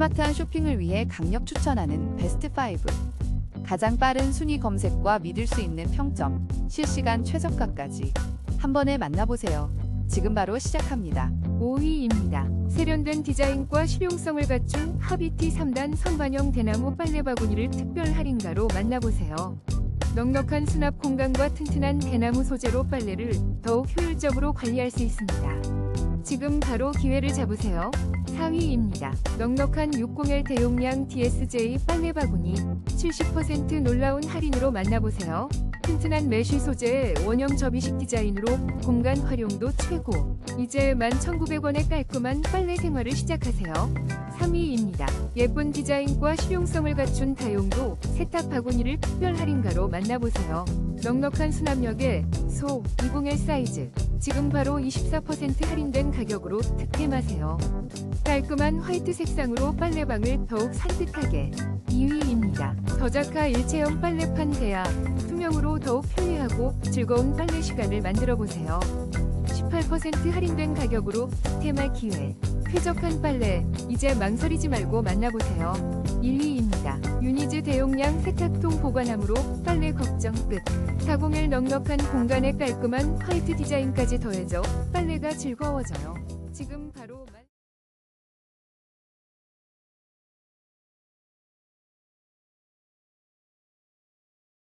스마트한 쇼핑을 위해 강력 추천하는 베스트 5. 가장 빠른 순위 검색과 믿을 수 있는 평점, 실시간 최저가까지 한 번에 만나보세요. 지금 바로 시작합니다. 5위입니다. 세련된 디자인과 실용성을 갖춘 하비티 3단 선반형 대나무 빨래 바구니를 특별 할인가로 만나보세요. 넉넉한 수납 공간과 튼튼한 대나무 소재로 빨래를 더욱 효율적으로 관리할 수 있습니다. 지금 바로 기회를 잡으세요. 4위입니다. 넉넉한 601 대용량 DSJ 빨래 바구니 70% 놀라운 할인으로 만나보세요. 튼튼한 메쉬 소재의 원형 접이식 디자인으로 공간 활용도 최고. 이제 11,900원의 깔끔한 빨래 생활을 시작하세요. 3위입니다. 예쁜 디자인과 실용성을 갖춘 다용도 세탁 바구니를 특별 할인가로 만나보세요. 넉넉한 수납력에 소 201 사이즈. 지금 바로 24% 할인된 가격으로 득템하세요. 깔끔한 화이트 색상으로 빨래방을 더욱 산뜻하게. 2위입니다. 더자카 일체형 빨래판 대야. 투명으로 더욱 편리하고 즐거운 빨래 시간을 만들어 보세요. 18% 할인된 가격으로 득템할 기회. 쾌적한 빨래, 이제 망설이지 말고 만나보세요. 1위입니다. 대용량 세탁통 보관함으로 빨래 걱정 끝. 401 넉넉한 공간에 깔끔한 화이트 디자인까지 더해져 빨래가 즐거워져요. 지금 바로 만...